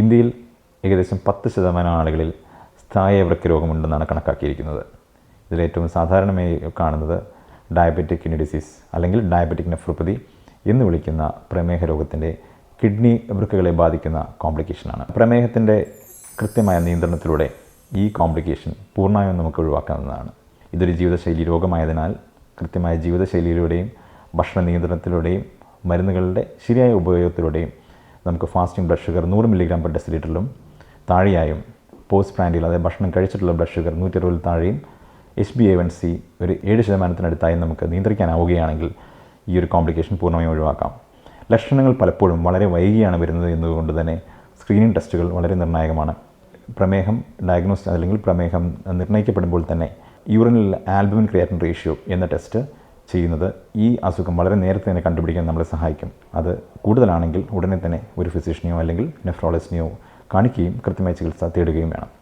ഇന്ത്യയിൽ ഏകദേശം പത്ത് ശതമാനം ആളുകളിൽ സ്ഥായി വൃക്ക രോഗമുണ്ടെന്നാണ് കണക്കാക്കിയിരിക്കുന്നത്. ഇതിലേറ്റവും സാധാരണമായി കാണുന്നത് ഡയബറ്റിക് കിഡ്നി ഡിസീസ് അല്ലെങ്കിൽ ഡയബറ്റിക് നെഫ്രോപ്പതി എന്ന് വിളിക്കുന്ന പ്രമേഹ രോഗത്തിന്റെ കിഡ്നി വൃക്കകളെ ബാധിക്കുന്ന കോംപ്ലിക്കേഷനാണ് പ്രമേഹത്തിന്റെ കൃത്യമായ നിയന്ത്രണത്തിലൂടെ ഈ കോംപ്ലിക്കേഷൻ പൂർണമായും നമുക്ക് ഒഴിവാക്കാവുന്നതാണ്. ഇതൊരു ജീവിതശൈലി രോഗമായതിനാൽ കൃത്യമായ ജീവിതശൈലിയിലൂടെയും ഭക്ഷണ നിയന്ത്രണത്തിലൂടെയും മരുന്നുകളുടെ ശരിയായ ഉപയോഗത്തിലൂടെയും നമുക്ക് ഫാസ്റ്റിംഗ് ബ്ലഡ് ഷുഗർ നൂറ് മില്ലിഗ്രാം പെർ ഡെസിലിറ്ററിലും താഴെയായും പോസ്റ്റ് പ്രാൻഡിൽ അതായത് ഭക്ഷണം കഴിച്ചിട്ടുള്ള ബ്ലഡ് ഷുഗർ നൂറ്റി അറുപതിൽ താഴെയും H B A one C ഒരു ഏഴ് ശതമാനത്തിനടുത്തായി നമുക്ക് നിയന്ത്രിക്കാനാവുകയാണെങ്കിൽ ഈ ഒരു കോംപ്ലിക്കേഷൻ പൂർണമായും ഒഴിവാക്കാം. ലക്ഷണങ്ങൾ പലപ്പോഴും വളരെ വൈകിയാണ് വരുന്നത് എന്നതുകൊണ്ട് തന്നെ സ്ക്രീനിങ് ടെസ്റ്റുകൾ വളരെ നിർണായകമാണ്. പ്രമേഹം ഡയഗ്നോസ് അല്ലെങ്കിൽ പ്രമേഹം നിർണയിക്കപ്പെടുമ്പോൾ തന്നെ യൂറിനിൽ ആൽബുമിൻ ക്രിയാറ്റിൻ റേഷ്യോ എന്ന ടെസ്റ്റ് ചെയ്യുന്നത് ഈ അസുഖം വളരെ നേരത്തെ തന്നെ കണ്ടുപിടിക്കാൻ നമ്മളെ സഹായിക്കും. അത് കൂടുതലാണെങ്കിൽ ഉടനെ തന്നെ ഒരു ഫിസിഷ്യനെയോ അല്ലെങ്കിൽ നെഫ്രോളജിസ്റ്റിനെയോ കാണിക്കുകയും കൃത്യമായ ചികിത്സ തേടുകയും വേണം.